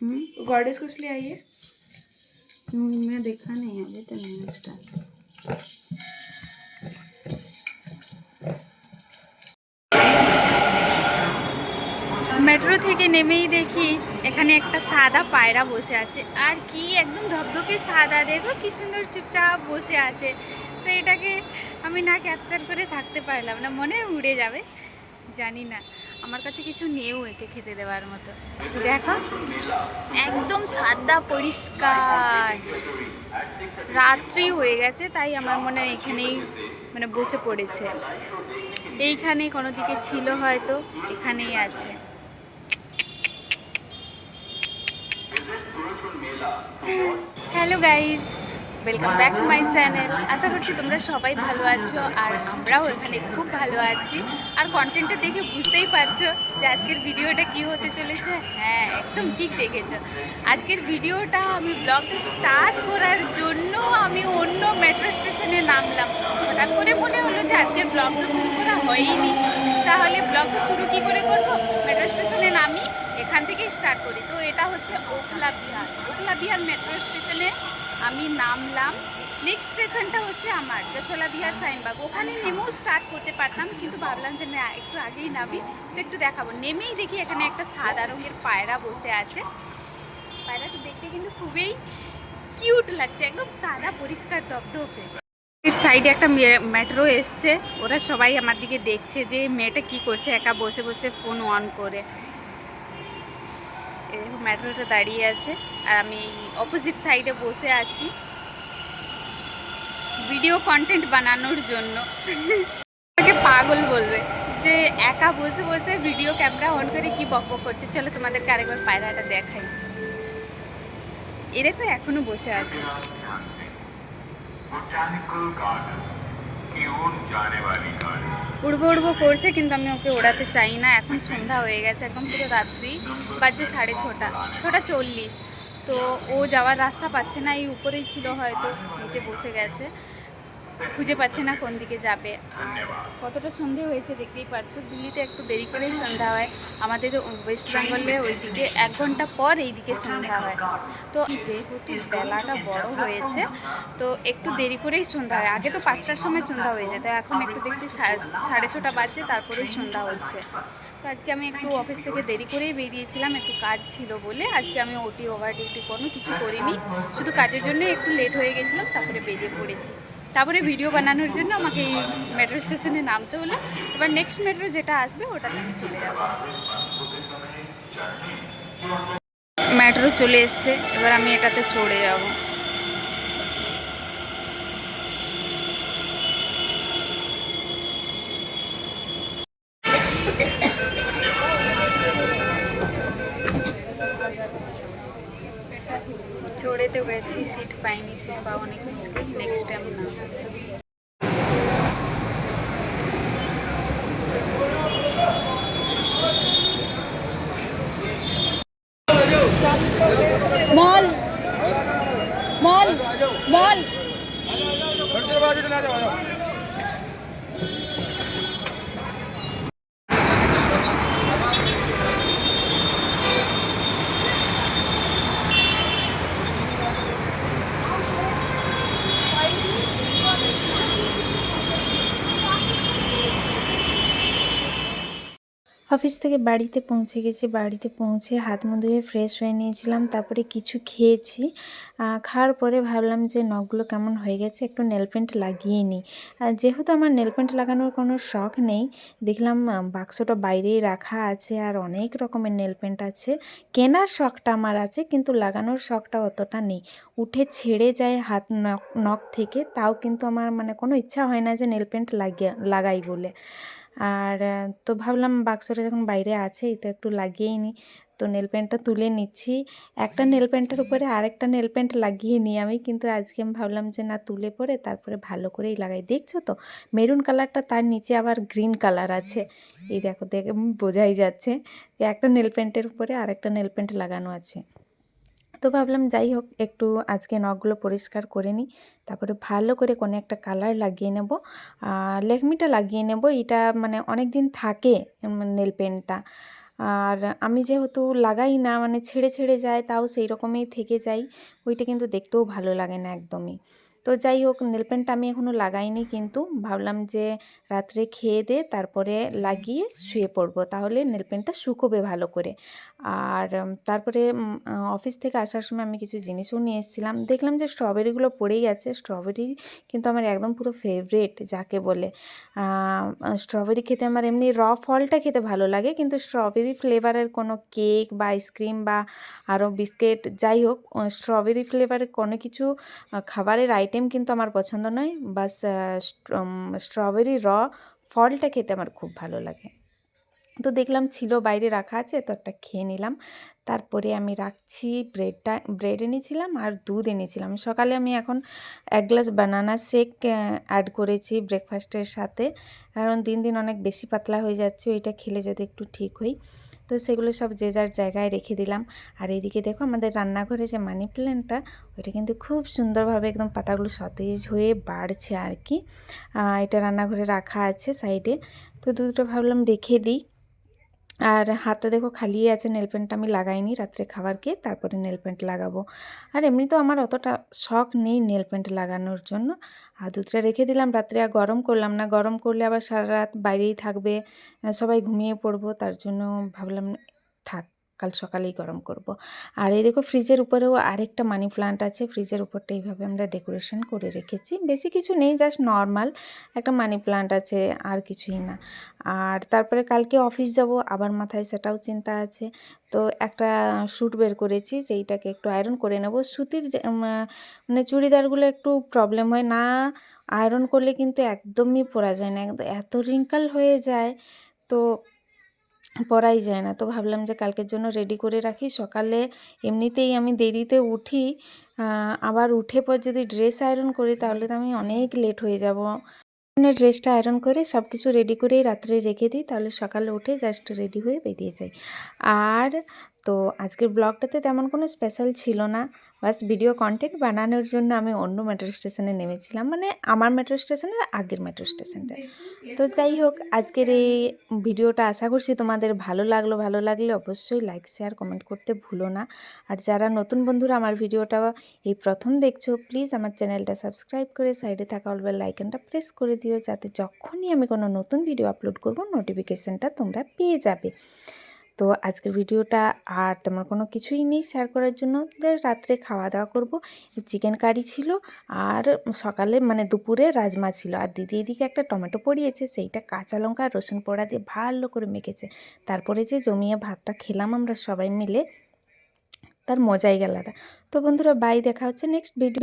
हम्म goddess कुछ ले आई है हम्म, मैं देखा नहीं अभी तो नहीं स्टार्ट মেট্রো থেকে নেমেই দেখি এখানে একটা সাদা পায়রা বসে আছে আর কি একদম ধপধপে সাদা দেখো কি সুন্দর চুপচাপ বসে আছে তো এটাকে আমি না ক্যাপচার করে থাকতে পারলাম না মনে হয় উড়ে যাবে জানি না আমার কাছে কিছু নেও একে খেতে দেওয়ার মতো। দেখো, একদম সাদা, পরিষ্কার। রাত্রি হয়ে গেছে, তাই আমার মনে হয় এখানেই মানে বসে পড়েছে। এইখানে কোনো দিকে ছিল হয়তো, এখানেই আছে। Hello guys welcome back to my channel আশা করছি তোমরা সবাই ভালো আছো আর আমরাও এখানে খুব ভালো আছি। আর কন্টেন্টটা দেখে বুঝতেই পারছ যে আজকের ভিডিওটা কি হতে চলেছে। হ্যাঁ একদম ঠিক দেখেছ। আজকের ভিডিওটা আমি ব্লগটা স্টার্ট করার জন্য আমি অন্য মেট্রো স্টেশনে নামলাম। হঠাৎ করে মনে হলো যে আজকের ব্লগ তো শুরু করা হয়নি। তাহলে ব্লগটা শুরু কি করে করব? মেট্রো স্টেশনে নামি, এখান থেকেই স্টার্ট করি। তো এটা হচ্ছে ওখলা বিহার। ওখলা বিহার মেট্রো স্টেশনে আমি নামলাম। নেক্সট স্টেশনটা হচ্ছে আমার, যশোলা বিহার সাইনবাগ। ওখানে নেমেও স্টার্ট করতে পারতাম, কিন্তু ভাবলাম যে না, একটু আগেই নামি, তো একটু দেখাবো। নেমেই দেখি এখানে একটা সাদা রঙের পায়রা বসে আছে। পায়রাটা দেখতে কিন্তু খুবই কিউট লাগছে, একদম সাদা, পরিষ্কার, দপদপে। এর সাইডে একটা মেট্রো এসছে। ওরা সবাই আমার দিকে দেখছে যে, মেয়েটা কি করছে, একা বসে বসে ফোন অন করে। মেট্রোটা দাঁড়িয়ে আছে আর আমি অপোজিট সাইডে বসে আছি। ভিডিও কন্টেন্ট বানানোর জন্য। আমাকে পাগল বলবে যে একা বসে বসে ভিডিও ক্যামেরা অন করে কি বক করছে। চলো তোমাদেরকে আরেকবার পায়রাটা দেখাই। এরা তো এখনও বসে আছে। Botanical Garden. উড়বো উড়বো করছে, কিন্তু আমি ওকে ওড়াতে চাই না। এখন সন্ধ্যা হয়ে গেছে একদম পুরো রাত্রি বাজে সাড়ে ছটা ছটা চল্লিশ। তো ও যাওয়ার রাস্তা পাচ্ছে না, এই উপরেই ছিল হয়তো, নিচে বসে গেছে। খুঁজে পাচ্ছে না কোন দিকে যাবে। আর কতটা সন্ধে হয়েছে দেখতেই পারছ। দিল্লিতে একটু দেরি করেই সন্ধ্যা হয়। আমাদের ওয়েস্ট বেঙ্গলে ওইদিকে এক ঘণ্টা পর এইদিকে সন্ধ্যা হয়। তো যেহেতু বেলাটা বড় হয়েছে, তো একটু দেরি করেই সন্ধ্যা হয়। আগে তো পাঁচটার সময় সন্ধ্যা হয়ে যেত, এখন একটু দেখছি সাড়ে ছটা বাজছে, তারপরেই সন্ধ্যা হচ্ছে। তো আজকে আমি একটু অফিস থেকে দেরি করেই বেরিয়েছিলাম, একটু কাজ ছিল বলে। আজকে আমি ওটি, ওভার ডিউটি কোনো কিছু করিনি। শুধু কাজের জন্য একটু লেট হয়ে গেছিলাম, তারপরে বেরিয়ে পড়েছি। তারপরে ভিডিও বানানোর জন্য আমাকে এই মেট্রো স্টেশনে নামতে হলো। এবার নেক্সট মেট্রো যেটা আসবে, ওটাতে আমি চলে যাব। মেট্রো চলে এসছে। এবার আমি এটাতে চড়ে যাব। চড়ে তো গেছি সিট পাইনি সিট পাওয়া অনেক মুশকিল নেক্সট টাইম না मॉल मॉल मॉल অফিস থেকে বাড়িতে পৌঁছে গেছি। বাড়িতে পৌঁছে হাত মুখ ধুয়ে ফ্রেশ হয়ে নিয়েছিলাম। তারপরে কিছু খেয়েছি। খাওয়ার পরে ভাবলাম যে, নখগুলো কেমন হয়ে গেছে? একটু নেল পেন্ট লাগিয়ে নিই। যেহেতু আমার নেল পেন্ট লাগানোর কোনো শখ নেই, দেখলাম বাক্সটা বাইরেই রাখা আছে আর অনেক রকমের নেল পেন্ট আছে। কেনার শখটা আমার আছে, কিন্তু লাগানোর শখটা অতটা নেই। উঠে ছেড়ে যায় হাত নখ থেকে। তাও কিন্তু আমার মানে কোনো ইচ্ছা হয় না যে নেল পেন্ট লাগিয়ে, লাগাই বলে। আর তো ভাবলাম বাক্সটা যখন বাইরে আছেই তো একটু লাগিয়েই নিই। তো নেল পেন্টটা তুলে নিচ্ছি। একটা নেল পেন্টের উপরে আরেকটা নেল পেন্ট লাগিয়ে নিই আমি। কিন্তু আজকে আমি ভাবলাম যে, না, তুলে পরে তারপরে ভালো করেই লাগাই। দেখছ তো? মেরুন কালারটা তার নিচে আবার গ্রিন কালার আছে। এই দেখো, দেখ বোঝাই যাচ্ছে যে, একটা নেল পেন্টের উপরে আরেকটা নেল পেন্ট লাগানো আছে। তো ভাবলাম যাই হোক, একটু আজকে নখগুলো পরিষ্কার করে নিই। তারপরে ভালো করে কোনো একটা কালার লাগিয়ে নেব। আর লেকমিটা লাগিয়ে নেব। এটা মানে অনেক দিন থাকে নেল পেনটা আর আমি যেহেতু লাগাই না মানে ছেড়ে ছেড়ে যায়, তাও সেই রকমই থেকে যাই ওইটা কিন্তু দেখতেও ভালো লাগে না একদমই। তো যাই হোক, নেল পেন্টটা আমি এখনও লাগাইনি কিন্তু ভাবলাম যে রাত্রে খেয়ে দে, তারপরে লাগিয়ে শুয়ে পড়ব। তাহলে নেল পেন্টটা শুকোবে ভালো করে। আর তারপরে অফিস থেকে আসার সময় আমি কিছু জিনিসও নিয়ে এসেছিলাম। দেখলাম যে স্ট্রবেরিগুলো পড়েই আছে স্ট্রবেরি কিন্তু আমার একদম পুরো ফেভারেট যাকে বলে। স্ট্রবেরি খেতে আমার এমনি র ফলটা খেতে ভালো লাগে কিন্তু স্ট্রবেরি ফ্লেভারের কোনো কেক বা আইসক্রিম বা আরও বিস্কিট, যাই হোক, স্ট্রবেরি ফ্লেভারের কোনো কিছু খাবারের আইটেম কিন্তু আমার পছন্দ নয়। বাস স্ট্রবেরি র ফলটা খেতে আমার খুব ভালো লাগে। তো দেখলাম ছিল, বাইরে রাখা আছে, তো একটা খেয়ে নিলাম। তারপরে আমি রাখছি ব্রেডটা ব্রেড এনেছিলাম আর দুধ এনেছিলাম। সকালে আমি এখন এক গ্লাস বানানা শেক অ্যাড করেছি ব্রেকফাস্টের সাথে। কারণ দিন দিন অনেক বেশি পাতলা হয়ে যাচ্ছে, ওইটা খেলে যদি একটু ঠিক হই। তো সেগুলো সব যে যার জায়গায় রেখে দিলাম। আর এইদিকে দেখো আমাদের রান্নাঘরে যে মানি প্ল্যান্টটা ওইটা কিন্তু খুব সুন্দরভাবে একদম পাতাগুলো সতেজ হয়ে বাড়ছে আর কি। এটা রান্নাঘরে রাখা আছে সাইডে তো দুটো ভাবলাম রেখে দিই। আর হাতটা দেখো খালিই আছে নেল পেন্টটা আমি লাগাইনি রাত্রে খাবার খেয়ে তারপরে নেল পেন্ট লাগাবো। আর এমনি তো আমার অতটা শখ নেই নেল পেন্ট লাগানোর জন্য। আর দুধটা রেখে দিলাম, রাত্রে আর গরম করলাম না। গরম করলে আবার সারা রাত বাইরেই থাকবে সবাই ঘুমিয়ে পড়ব, তার জন্য ভাবলাম থাক। কাল সকালেই গরম করব। আর এই দেখো ফ্রিজের উপরেও আরেকটা মানি প্লান্ট আছে ফ্রিজের উপরটা এইভাবে আমরা ডেকোরেশন করে রেখেছি। বেশি কিছু নেই জাস্ট নর্মাল একটা মানি প্লান্ট আছে, আর কিছুই না। আর তারপরে কালকে অফিস যাব, আবার মাথায় সেটাও চিন্তা আছে। তো একটা স্যুট বের করেছি, সেইটাকে একটু আয়রন করে নেব। সুতির মানে চুড়িদারগুলো একটু প্রবলেম হয়। না আয়রন করলে কিন্তু একদমই পরা যায় না এত রিঙ্কাল হয়ে যায়। তো পরাই যায় না। তো ভাবলাম যে কালকের জন্য রেডি করে রাখি। সকালে এমনিতেই আমি দেরিতে উঠি। আবার উঠে পর যদি ড্রেস আয়রন করি তাহলে তো আমি অনেক লেট হয়ে যাব। ড্রেসটা আয়রন করে সব কিছু রেডি করেই রাত্রে রেখে দিই। তাহলে সকালে উঠে জাস্ট রেডি হয়ে বেরিয়ে যাই। আর তো আজকের ব্লগটাতে তেমন কোনো স্পেশাল ছিল না। বাস ভিডিও কন্টেন্ট বানানোর জন্য আমি অন্য মেট্রো স্টেশনে নেমেছিলাম। মানে আমার মেট্রো স্টেশনের আগের মেট্রো স্টেশনটা তো যাই হোক, আজকের এই ভিডিওটা আশা করছি তোমাদের ভালো লাগল। ভালো লাগলে অবশ্যই লাইক শেয়ার কমেন্ট করতে ভুলো না। আর যারা নতুন বন্ধুরা আমার ভিডিওটা এই প্রথম দেখছ প্লিজ আমার চ্যানেলটা সাবস্ক্রাইব করে সাইডে থাকা অলবেল লাইকনটা প্রেস করে দিও। যাতে যখনই আমি কোনো নতুন ভিডিও আপলোড করব নোটিফিকেশানটা তোমরা পেয়ে যাবে। তো আজকের ভিডিওটা আর তেমন কোনো কিছুই নেই শেয়ার করার জন্য। রাত্রে খাওয়া দাওয়া করব। চিকেন কারি ছিল আর সকালে মানে দুপুরে রাজমা ছিল। আর দিদি এদিকে একটা টমেটো পড়িয়েছে, সেইটা কাঁচা লঙ্কা আর রসুন পোড়া দিয়ে ভালো করে মেখেছে। তারপরে যে জমিয়ে ভাতটা খেলাম আমরা সবাই মিলে, তার মজাই গেলাটা তো বন্ধুরা বাই দেখা হচ্ছে নেক্সট ভিডিও